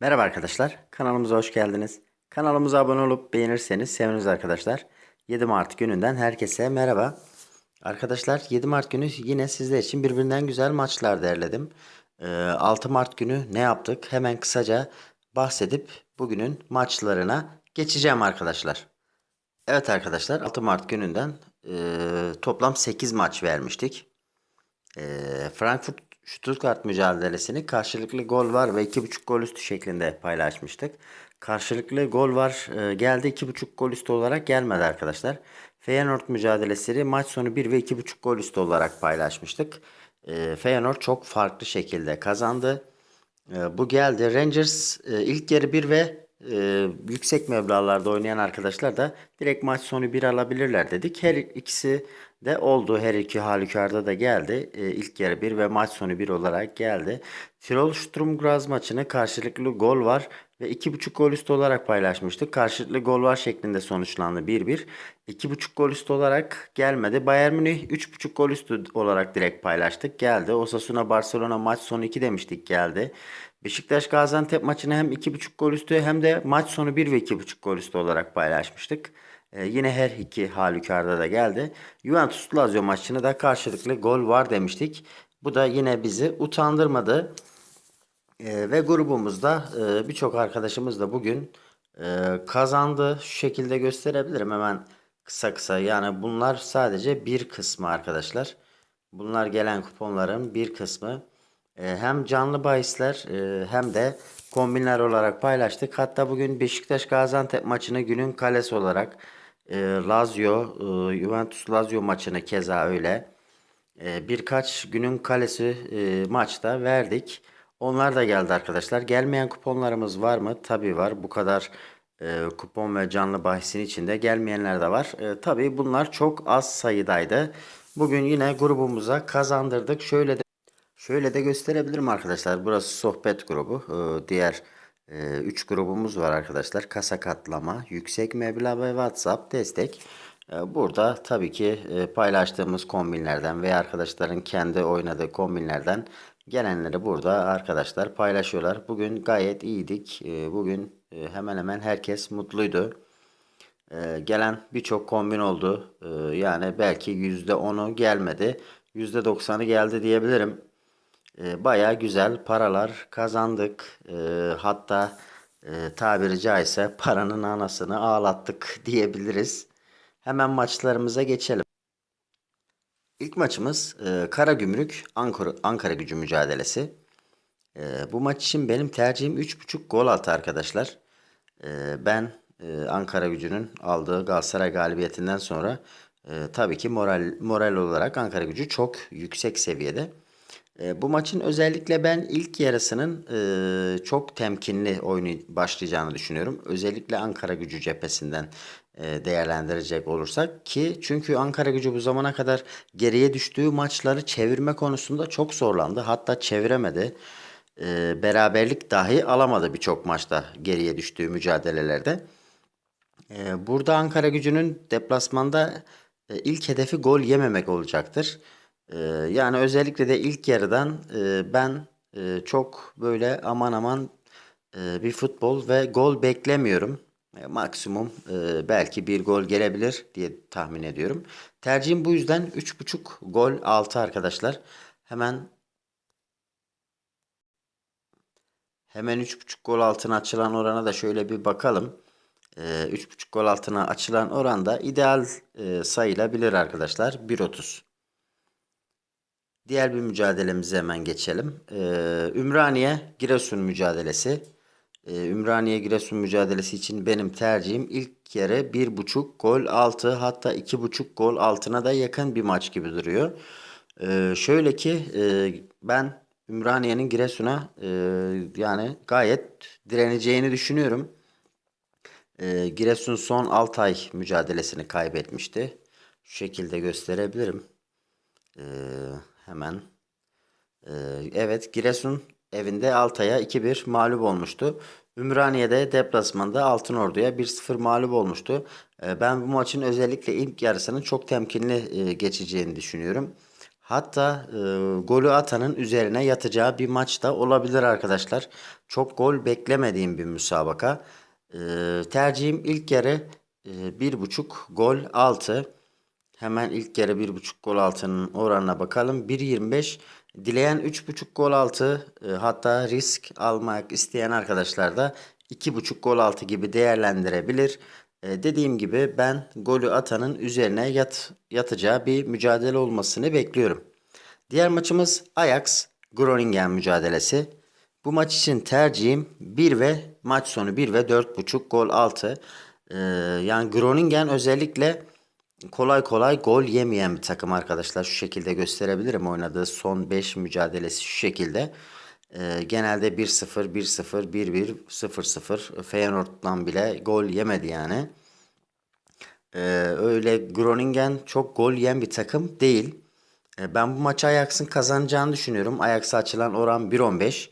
Merhaba arkadaşlar, kanalımıza hoş geldiniz. Kanalımıza abone olup beğenirseniz seviniriz arkadaşlar. 7 Mart gününden herkese merhaba. Arkadaşlar 7 Mart günü yine sizler için birbirinden güzel maçlar derledim. Ee, 6 Mart günü ne yaptık? Hemen kısaca bahsedip bugünün maçlarına geçeceğim arkadaşlar. Evet arkadaşlar 6 Mart gününden e, toplam 8 maç vermiştik. E, Frankfurt Stuttgart mücadelesini karşılıklı gol var ve 2.5 gol üstü şeklinde paylaşmıştık. Karşılıklı gol var e, geldi 2.5 gol üstü olarak gelmedi arkadaşlar. Feyenoord mücadelesini maç sonu 1 ve 2.5 gol üstü olarak paylaşmıştık. E, Feyenoord çok farklı şekilde kazandı. E, bu geldi. Rangers ilk yarı 1 ve e, yüksek meblağlarda oynayan arkadaşlar da direkt maç sonu 1 alabilirler dedik. Her ikisi de oldu. Her iki halükarda da geldi. E, ilk yarı 1 ve maç sonu 1 olarak geldi. Tirol Sturm Graz maçını karşılıklı gol var ve 2.5 gol üstü olarak paylaşmıştık. Karşılıklı gol var şeklinde sonuçlandı 1-1. 2.5 gol üstü olarak gelmedi. Bayern Münih 3.5 gol üstü olarak direkt paylaştık. Geldi. Osasuna Barcelona maç sonu 2 demiştik geldi. Beşiktaş Gaziantep maçını hem 2.5 gol üstü hem de maç sonu 1 ve 2.5 gol üstü olarak paylaşmıştık. Ee, yine her iki halükarda da geldi. Juventus Lazio maçını da karşılıklı gol var demiştik. Bu da yine bizi utandırmadı. Ee, ve grubumuzda e, birçok arkadaşımız da bugün e, kazandı. Şu şekilde gösterebilirim hemen kısa kısa. Yani bunlar sadece bir kısmı arkadaşlar. Bunlar gelen kuponların bir kısmı. E, hem canlı bahisler e, hem de kombinler olarak paylaştık. Hatta bugün Beşiktaş Gaziantep maçını günün kalesi olarak e, Lazio, Juventus Lazio maçını keza öyle birkaç günün kalesi maçta verdik. Onlar da geldi arkadaşlar. Gelmeyen kuponlarımız var mı? Tabii var. Bu kadar kupon ve canlı bahisin içinde gelmeyenler de var. E, tabii bunlar çok az sayıdaydı. Bugün yine grubumuza kazandırdık. Şöyle de Şöyle de gösterebilirim arkadaşlar. Burası sohbet grubu. Ee, Diğer 3 grubumuz var arkadaşlar. Kasa katlama, yüksek meblağ ve WhatsApp destek. Ee, Burada tabii ki e, paylaştığımız kombinlerden veya arkadaşların kendi oynadığı kombinlerden gelenleri burada arkadaşlar paylaşıyorlar. Bugün gayet iyiydik. Ee, Bugün e, hemen hemen herkes mutluydu. Ee, Gelen birçok kombin oldu. Yani belki %10'u gelmedi. %90'ı geldi diyebilirim. E, bayağı güzel paralar kazandık. E, hatta e, tabiri caizse paranın anasını ağlattık diyebiliriz. Hemen maçlarımıza geçelim. İlk maçımız e, Karagümrük Ankara, Ankara gücü mücadelesi. E, bu maç için benim tercihim 3.5 gol altı arkadaşlar. Ben e, Ankara gücünün aldığı Galatasaray galibiyetinden sonra e, tabii ki moral moral olarak Ankara gücü çok yüksek seviyede. E, bu maçın özellikle ben ilk yarısının e, çok temkinli oyunu başlayacağını düşünüyorum. Özellikle Ankara gücü cephesinden e, değerlendirecek olursak ki çünkü Ankara gücü bu zamana kadar geriye düştüğü maçları çevirme konusunda çok zorlandı. Hatta çeviremedi. E, beraberlik dahi alamadı birçok maçta geriye düştüğü mücadelelerde. E, burada Ankara gücünün deplasmanda e, ilk hedefi gol yememek olacaktır. Ee, yani özellikle de ilk yarıdan e, ben e, çok böyle aman aman e, bir futbol ve gol beklemiyorum. E, maksimum e, belki bir gol gelebilir diye tahmin ediyorum. Tercihim bu yüzden 3.5 gol 6 arkadaşlar. Hemen hemen 3.5 gol altına açılan orana da şöyle bir bakalım. E, 3.5 gol altına açılan oranda ideal e, sayılabilir arkadaşlar. 1.30. Diğer bir mücadelemize hemen geçelim. Ee, Ümraniye Giresun mücadelesi. Ee, Ümraniye Giresun mücadelesi için benim tercihim ilk yarı 1.5 gol 6 hatta 2.5 gol altına da yakın bir maç gibi duruyor. Ee, şöyle ki e, ben Ümraniye'nin Giresun'a e, yani gayet direneceğini düşünüyorum. E, Giresun son 6 ay mücadelesini kaybetmişti. Şu şekilde gösterebilirim. Eee Hemen. Ee, evet Giresun evinde Altay'a 2-1 mağlup olmuştu. Ümraniye'de deplasmanda Altınordu'ya 1-0 mağlup olmuştu. Ee, ben bu maçın özellikle ilk yarısının çok temkinli e, geçeceğini düşünüyorum. Hatta e, golü atanın üzerine yatacağı bir maç da olabilir arkadaşlar. Çok gol beklemediğim bir müsabaka. E, tercihim ilk yarı e, bir buçuk gol altı. Hemen ilk yarı bir buçuk gol altının oranına bakalım. 1.25 dileyen üç buçuk gol altı e, hatta risk almak isteyen arkadaşlar da iki buçuk gol altı gibi değerlendirebilir. E, dediğim gibi ben golü atanın üzerine yat, yatacağı bir mücadele olmasını bekliyorum. Diğer maçımız Ajax Groningen mücadelesi. Bu maç için tercihim 1 ve maç sonu 1 ve 4.5 gol altı. E, yani Groningen özellikle kolay kolay gol yemeyen bir takım arkadaşlar. Şu şekilde gösterebilirim oynadığı son 5 mücadelesi şu şekilde. Ee, genelde 1-0, 1-0, 1-1, 0-0 Feyenoord'dan bile gol yemedi yani. Ee, öyle Groningen çok gol yiyen bir takım değil. Ee, ben bu maçı Ajax'ın kazanacağını düşünüyorum. Ajax'a açılan oran 1.15.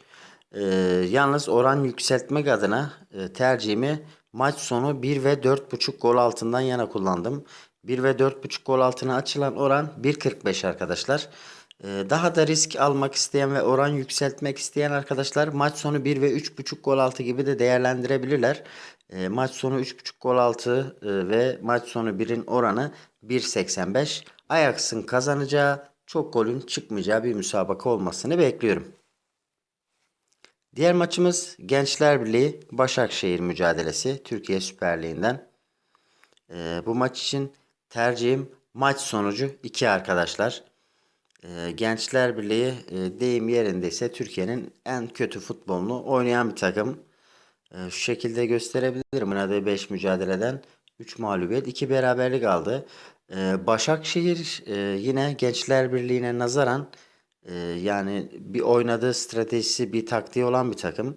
Ee, yalnız oran yükseltmek adına e, tercihimi maç sonu 1 ve 4.5 gol altından yana kullandım. 1 ve 4.5 gol altına açılan oran 1.45 arkadaşlar. Ee, daha da risk almak isteyen ve oran yükseltmek isteyen arkadaşlar maç sonu 1 ve 3.5 gol altı gibi de değerlendirebilirler. Ee, maç sonu 3.5 gol altı e, ve maç sonu 1'in oranı 1.85. Ajax'ın kazanacağı çok golün çıkmayacağı bir müsabaka olmasını bekliyorum. Diğer maçımız Gençler Birliği Başakşehir mücadelesi Türkiye Süper Ligi'nden. Ee, bu maç için tercihim maç sonucu 2 arkadaşlar. Ee, Gençler Birliği e, deyim yerindeyse Türkiye'nin en kötü futbolunu oynayan bir takım. Ee, şu şekilde gösterebilirim. Oynadığı 5 mücadeleden 3 mağlubiyet 2 beraberlik aldı. Ee, Başakşehir e, yine Gençler Birliği'ne nazaran e, yani bir oynadığı stratejisi bir taktiği olan bir takım.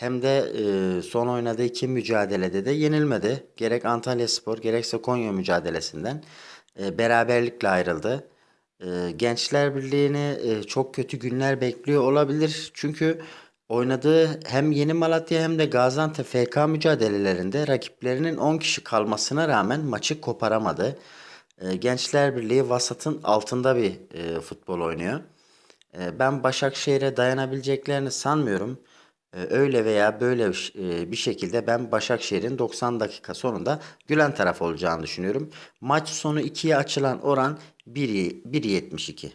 Hem de e, son oynadığı iki mücadelede de yenilmedi. Gerek Antalyaspor gerekse Konya mücadelesinden e, beraberlikle ayrıldı. E, Gençler Birliği'ni e, çok kötü günler bekliyor olabilir. Çünkü oynadığı hem Yeni Malatya hem de Gaziantep FK mücadelelerinde rakiplerinin 10 kişi kalmasına rağmen maçı koparamadı. E, Gençler Birliği vasatın altında bir e, futbol oynuyor. E, ben Başakşehir'e dayanabileceklerini sanmıyorum. E, öyle veya böyle e, bir şekilde ben Başakşehir'in 90 dakika sonunda gülen taraf olacağını düşünüyorum. Maç sonu 2'ye açılan oran 1 1.72.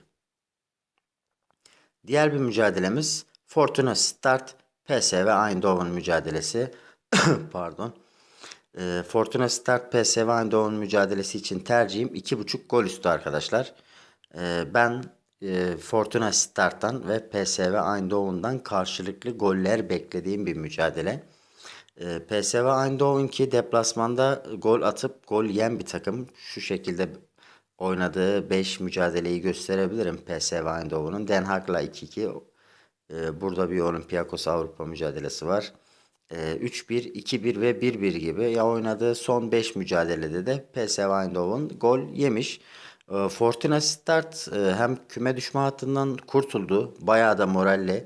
Diğer bir mücadelemiz Fortuna Start PSV Eindhoven mücadelesi. Pardon. E, Fortuna Start PSV Eindhoven mücadelesi için tercihim 2.5 gol üstü arkadaşlar. E, ben e, Fortuna Start'tan ve PSV Eindhoven'dan karşılıklı goller beklediğim bir mücadele. E, PSV Eindhoven ki deplasmanda gol atıp gol yiyen bir takım. Şu şekilde oynadığı 5 mücadeleyi gösterebilirim PSV Eindhoven'un. Den Haag'la 2-2. E, burada bir Olympiakos Avrupa mücadelesi var. E, 3-1, 2-1 ve 1-1 gibi ya oynadığı son 5 mücadelede de PSV Eindhoven gol yemiş. E, Fortuna Sittard e, hem küme düşme hattından kurtuldu. Bayağı da moralle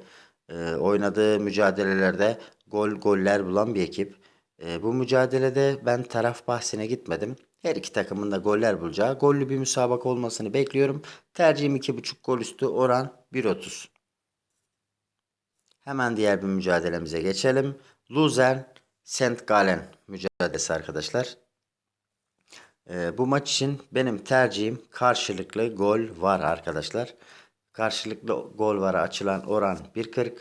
e, oynadığı mücadelelerde gol goller bulan bir ekip. E, bu mücadelede ben taraf bahsine gitmedim. Her iki takımın da goller bulacağı gollü bir müsabaka olmasını bekliyorum. Tercihim 2.5 gol üstü oran 1.30. Hemen diğer bir mücadelemize geçelim. Luzern St. Gallen mücadelesi arkadaşlar. Ee, bu maç için benim tercihim karşılıklı gol var arkadaşlar. Karşılıklı gol var açılan oran 1.40.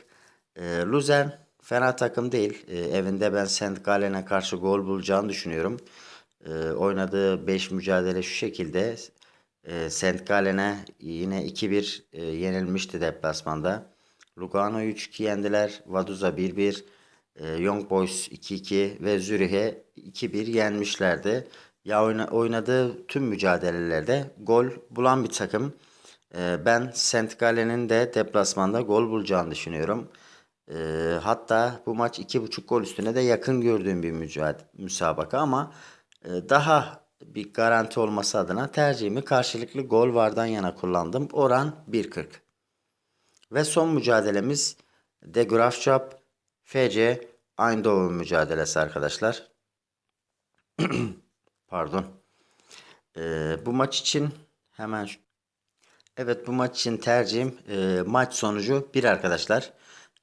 Ee, Luzern fena takım değil. Ee, evinde ben St. Gallen'e karşı gol bulacağını düşünüyorum. Oynadığı 5 mücadele şu şekilde. Ee, St. Gallen'e yine 2-1 e, yenilmişti deplasmanda. Lugano'yu 3-2 yendiler. Vaduz'a 1-1. E, Young Boys 2-2 ve Zürih'e 2-1 yenmişlerdi. Ya oyna- oynadığı tüm mücadelelerde gol bulan bir takım. E, ben St. Gallen'in de deplasmanda gol bulacağını düşünüyorum. E, hatta bu maç 2.5 gol üstüne de yakın gördüğüm bir mücadele, müsabaka ama e, daha bir garanti olması adına tercihimi karşılıklı gol vardan yana kullandım. Oran 1.40. Ve son mücadelemiz De Graafschap FC Eindhoven mücadelesi arkadaşlar. Pardon. Ee, bu maç için hemen Evet bu maç için tercihim e, maç sonucu 1 arkadaşlar.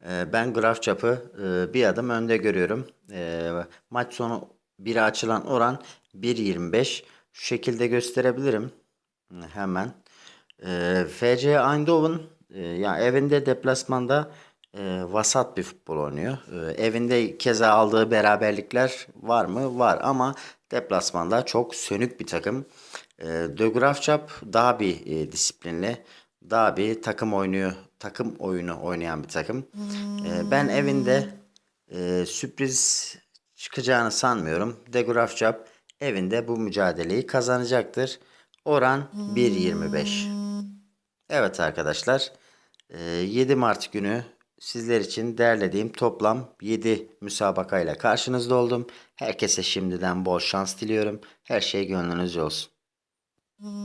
E, ben graf çapı e, bir adım önde görüyorum. E, maç sonu 1'e açılan oran 1.25. Şu şekilde gösterebilirim. Hemen. E, FC Eindhoven e, yani evinde deplasmanda e, vasat bir futbol oynuyor. E, evinde keza aldığı beraberlikler var mı? Var ama deplasmanda çok sönük bir takım. E, De Graafschap daha bir e, disiplinli, daha bir takım oynuyor, takım oyunu oynayan bir takım. E, ben evinde e, sürpriz çıkacağını sanmıyorum. De Graafschap evinde bu mücadeleyi kazanacaktır. Oran 1.25. Evet arkadaşlar, e, 7 Mart günü sizler için derlediğim toplam 7 müsabakayla karşınızda oldum. Herkese şimdiden bol şans diliyorum. Her şey gönlünüzce olsun.